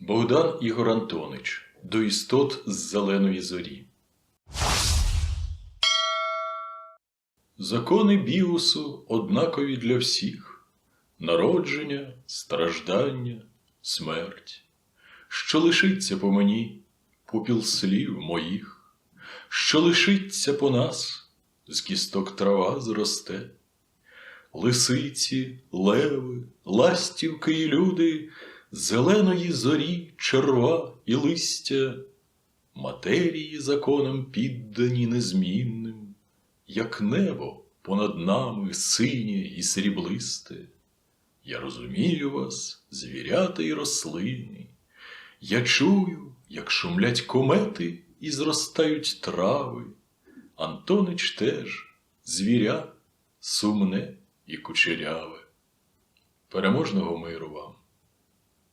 Богдан Ігор Антонич до істот з зеленої зорі. Закони біосу однакові для всіх. Народження, страждання, смерть, що лишиться по мені? Попіл слів моїх, що лишиться по нас, з кісток трава зросте. Лисиці, леви, ластівки і люди, зеленої зорі, черва і листя, матерії законам піддані незмінним, як небо понад нами синє і сріблисте. Я розумію вас, звірята й рослини. Я чую, як шумлять комети і зростають трави. Антонич теж звіря, сумне і кучеряве. Переможного миру вам!